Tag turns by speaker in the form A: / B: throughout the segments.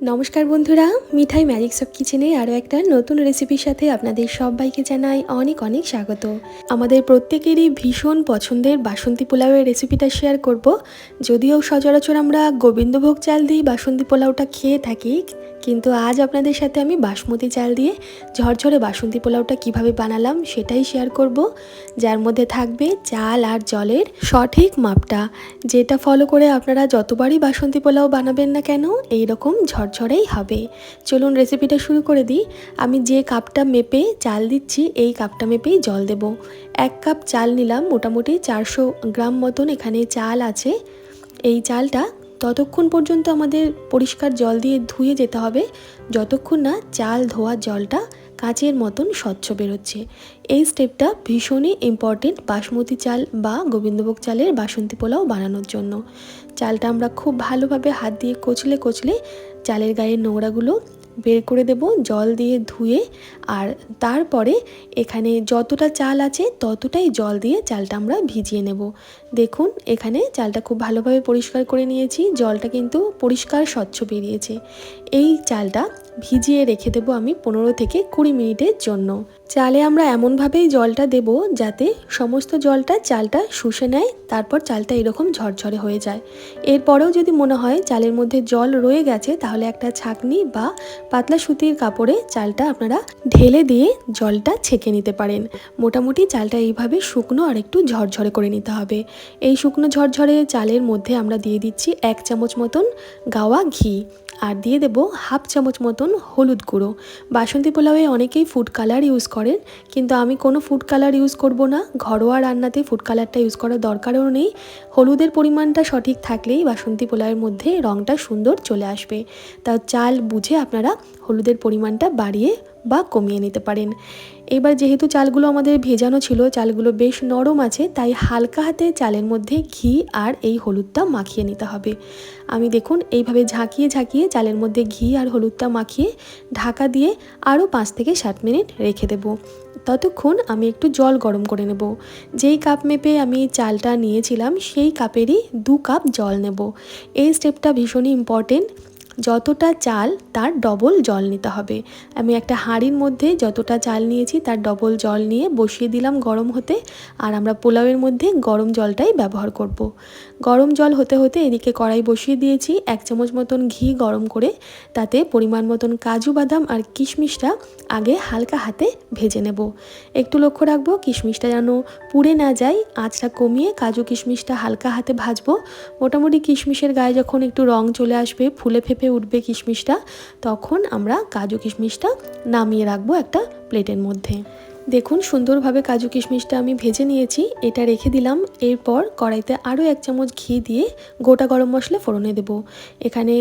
A: নমস্কার বন্ধুরা, মিঠাই ম্যাজিক সব কিচেনে আরও একটা নতুন রেসিপির সাথে আপনাদের সবাইকে জানাই অনেক অনেক স্বাগত। আমাদের প্রত্যেকেরই ভীষণ পছন্দের বাসন্তী পোলাওয়ের রেসিপিটা শেয়ার করব। যদিও সচরাচর আমরা গোবিন্দভোগ চাল দিয়ে বাসন্তী পোলাওটা খেয়ে থাকি, কিন্তু আজ আপনাদের সাথে আমি বাসমতি চাল দিয়ে ঝরঝরে বাসন্তী পোলাওটা কীভাবে বানালাম সেটাই শেয়ার করব। যার মধ্যে থাকবে চাল আর জলের সঠিক মাপটা, যেটা ফলো করে আপনারা যতবারই বাসন্তী পোলাও বানাবেন না কেন এই রকম ঝরঝরেই হবে। চলুন রেসিপিটা শুরু করে দিই। আমি যে কাপটা মেপে চাল দিচ্ছি, এই কাপটা মেপেই জল দেব। এক কাপ চাল নিলাম, মোটামুটি চারশো গ্রাম মতন এখানে চাল আছে। এই চালটা ততক্ষণ পর্যন্ত আমাদের পরিষ্কার জল দিয়ে ধুয়ে যেতে হবে। যতক্ষণ না চাল ধোয়ার জলটা কাচের মতন স্বচ্ছ বেরোচ্ছে। এই স্টেপটা ভীষণই ইম্পর্টেন্ট বাসমতি চাল বা গোবিন্দভোগ চালের বাসন্তী পোলাও বানানোর জন্য। চালটা আমরা খুব ভালোভাবে হাত দিয়ে কচলে কচলে চালের গায়ের নোংরাগুলো বের করে দেব, জল দিয়ে ধুয়ে আর তারপরে এখানে যতটা চাল আছে ততটাই জল দিয়ে চালটা আমরা ভিজিয়ে নেব। দেখুন, এখানে চালটা খুব ভালোভাবে পরিষ্কার করে নিয়েছি, জলটা কিন্তু পরিষ্কার স্বচ্ছ বেরিয়েছে। এই চালটা ভিজিয়ে রেখে দেবো আমি পনেরো থেকে কুড়ি মিনিটের জন্য। চালে আমরা এমনভাবেই জলটা দেব যাতে সমস্ত জলটা চালটা শুষে নেয়, তারপর চালটা এরকম ঝরঝরে হয়ে যায়। এরপরেও যদি মনে হয় চালের মধ্যে জল রয়ে গেছে, তাহলে একটা ছাকনি বা পাতলা সুতির কাপড়ে চালটা আপনারা ঢেলে দিয়ে জলটা ছেঁকে নিতে পারেন। মোটামুটি চালটা এইভাবে শুকনো আর একটু ঝরঝরে করে নিতে হবে। এই শুকনো ঝরঝরে চালের মধ্যে আমরা দিয়ে দিচ্ছি এক চামচ মতন গাওয়া ঘি। আর দিয়ে দেব হাফ চামচ মতন হলুদ গুঁড়ো। বাসন্তী পোলাওয়ে অনেকেই ফুড কালার ইউজ করেন, কিন্তু আমি কোনো ফুড কালার ইউজ করব না। ঘরোয়া রান্নাতে ফুড কালারটা ইউজ করার দরকারও নেই। হলুদের পরিমাণটা সঠিক থাকলেই বাসন্তী পোলাওয়ের মধ্যে রঙটা সুন্দর চলে আসবে। তা চাল বুঝে আপনারা হলুদের পরিমাণটা বাড়িয়ে বা কমিয়ে নিতে পারেন। এবার যেহেতু চালগুলো আমাদের ভেজানো ছিল, চালগুলো বেশ নরম আছে, তাই হালকা হাতে চালের মধ্যে ঘি আর এই হলুদটা মাখিয়ে নিতে হবে। আমি দেখুন, এইভাবে ঝাঁকিয়ে ঝাঁকিয়ে চালের মধ্যে ঘি আর হলুদটা মাখিয়ে ঢাকা দিয়ে আরও পাঁচ থেকে সাত মিনিট রেখে দেবো। ততক্ষণ আমি একটু জল গরম করে নেব। যেই কাপ মেপে আমি চালটা নিয়েছিলাম, সেই কাপেরই দু কাপ জল নেব। এই স্টেপটা ভীষণই ইম্পর্টেন্ট যতটা চাল তার ডবল জল নিতে হবে। আমি একটা হাঁড়ির মধ্যে যতটা চাল নিয়েছি তার ডবল জল নিয়ে বসিয়ে দিলাম গরম হতে আর আমরা পোলাওয়ের মধ্যে গরম জলটাই ব্যবহার করব। গরম জল হতে হতে এদিকে কড়াই বসিয়ে দিয়েছি এক চামচ মতন ঘি গরম করে, তাতে পরিমাণ মতন কাজু বাদাম আর কিশমিশটা আগে হালকা হাতে ভেজে নেব। একটু লক্ষ্য রাখব কিশমিশটা যেন পুড়ে না যায়, আঁচটা কমিয়ে কাজু কিশমিশটা হালকা হাতে ভাজবো। মোটামুটি কিশমিশের গায়ে যখন একটু রং চলে আসবে, ফুলে ফেপে উঠবে কিশমিশটা তখন আমরা কাজু কিশমিশটা নামিয়ে রাখব একটা প্লেটের মধ্যে। দেখুন, সুন্দরভাবে কাজু কিশমিশটা আমি ভেজে নিয়েছি। এটা রেখে দিলাম। এরপর কড়াইতে আরও এক চামচ ঘি দিয়ে গোটা গরম মশলা ফোড়নে দেব। এখানে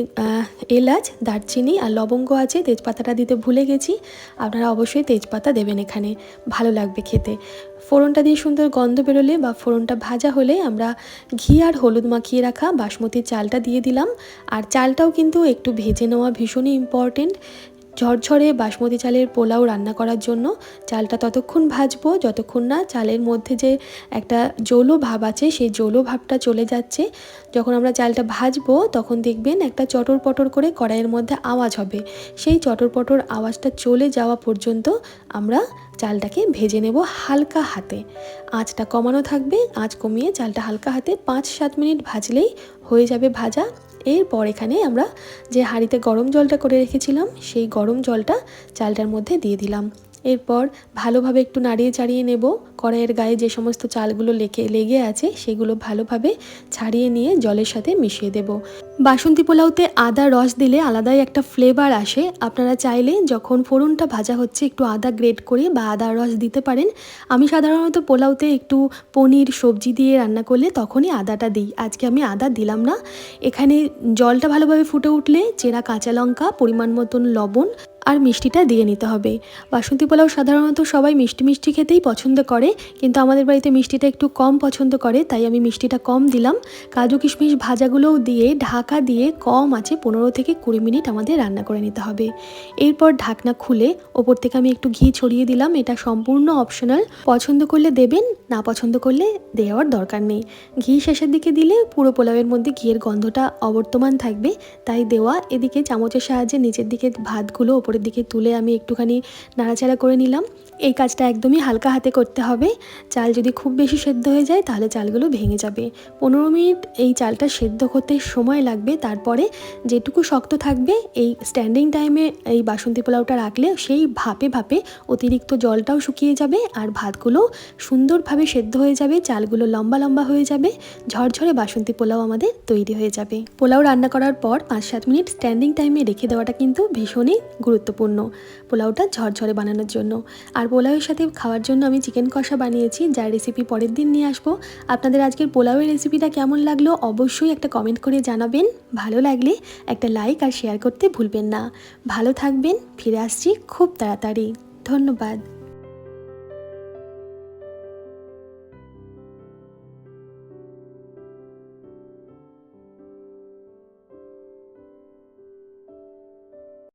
A: এলাচ, দারচিনি আর লবঙ্গ আছে, তেজপাতাটা দিতে ভুলে গেছি। আপনারা অবশ্যই তেজপাতা দেবেন এখানে। ভালো লাগবে খেতে। ফোড়নটা দিয়ে সুন্দর গন্ধ বেরোলে বা ফোড়নটা ভাজা হলে আমরা ঘি আর হলুদ মাখিয়ে রাখা বাসমতির চালটা দিয়ে দিলাম। আর চালটাও কিন্তু একটু ভেজে নেওয়া ভীষণই ইম্পর্টেন্ট ঝরঝরে বাসমতি চালের পোলাও রান্না করার জন্য চালটা ততক্ষণ ভাজবো, যতক্ষণ না চালের মধ্যে যে একটা জৌলো ভাব আছে, সেই জৌলো ভাবটা চলে যাচ্ছে। যখন আমরা চালটা ভাজবো, তখন দেখবেন একটা চটর পটর করে কড়াইয়ের মধ্যে আওয়াজ হবে। সেই চটর পটর আওয়াজটা চলে যাওয়া পর্যন্ত আমরা চালটাকে ভেজে নেব হালকা হাতে। আঁচটা কমানো থাকবে, আঁচ কমিয়ে চালটা হালকা হাতে পাঁচ সাত মিনিট ভাজলেই হয়ে যাবে ভাজা। এরপর এখানে আমরা যে হাঁড়িতে গরম জলটা করে রেখেছিলাম, সেই গরম জলটা চালটার মধ্যে দিয়ে দিলাম। এরপর ভালোভাবে একটু নাড়িয়ে চাড়িয়ে নেব। কড়াইয়ের গায়ে যে সমস্ত চালগুলো লেগে লেগে আছে, সেগুলো ভালোভাবে ছাড়িয়ে নিয়ে জলের সাথে মিশিয়ে দেব। বাসন্তী পোলাওতে আদা রস দিলে আলাদাই একটা ফ্লেভার আসে। আপনারা চাইলে যখন ফোড়নটা ভাজা হচ্ছে, একটু আদা গ্রেট করে বা আদা রস দিতে পারেন। আমি সাধারণত পোলাওতে একটু পনির সবজি দিয়ে রান্না করলে তখনই আদাটা দিই। আজকে আমি আদা দিলাম না। এখানে জলটা ভালোভাবে ফুটে উঠলে, চেরা কাঁচা লঙ্কা, পরিমাণ মতন লবণ আর মিষ্টিটা দিয়ে নিতে হবে। বাসন্তী পোলাও সাধারণত সবাই মিষ্টি মিষ্টি খেতেই পছন্দ করে, কিন্তু আমাদের বাড়িতে মিষ্টিটা একটু কম পছন্দ করে, তাই আমি মিষ্টিটা কম দিলাম। কাজু কিশমিশ ভাজাগুলোও দিয়ে, ঢাকা দিয়ে কম আছে, পনেরো থেকে কুড়ি মিনিট আমাদের রান্না করে নিতে হবে। এরপর ঢাকনা খুলে, ওপর থেকে আমি একটু ঘি ছড়িয়ে দিলাম, এটা সম্পূর্ণ অপশনাল পছন্দ করলে দেবেন, না পছন্দ করলে দেওয়ার দরকার নেই। ঘি শেষের দিকে দিলে পুরো পোলাওয়ের মধ্যে ঘিয়ের গন্ধটা অবর্তমান থাকবে, তাই দেওয়া, এদিকে চামচের সাহায্যে নিচের দিকে ভাতগুলো ওপরের দিকে তুলে আমি একটুখানি নাড়াচাড়া করে নিলাম। এই কাজটা একদমই হালকা হাতে করতে হবে। চাল যদি খুব বেশি সেদ্ধ হয়ে যায়, তাহলে চালগুলো ভেঙে যাবে। পনেরো মিনিট এই চালটা সেদ্ধ করতে সময় লাগবে। তারপরে যেটুকু শক্ত থাকবে, এই স্ট্যান্ডিং টাইমে এই বাসন্তী পোলাওটা রাখলে সেই ভাপে ভাপে অতিরিক্ত জলটাও শুকিয়ে যাবে আর ভাতগুলো সুন্দরভাবে সেদ্ধ হয়ে যাবে, চালগুলো লম্বা লম্বা হয়ে যাবে, ঝরঝরে বাসন্তী পোলাও আমাদের তৈরি হয়ে যাবে। পোলাও রান্না করার পর পাঁচ সাত মিনিট স্ট্যান্ডিং টাইমে রেখে দেওয়াটা কিন্তু ভীষণই গুরুত্বপূর্ণ। পোলাওটা ঝরঝরে বানানোর জন্য। আর পোলাওয়ের সাথে খাওয়ার জন্য আমি চিকেন কষা বানিয়েছি, যার রেসিপি পরের দিন নিয়ে আসব। আপনাদের আজকের পোলাওয়ের রেসিপিটা কেমন লাগল অবশ্যই একটা কমেন্ট করে জানাবেন। ভালো লাগলে একটা লাইক আর শেয়ার করতে ভুলবেন না। ভালো থাকবেন, ফিরে আসছি খুব তাড়াতাড়ি। ধন্যবাদ।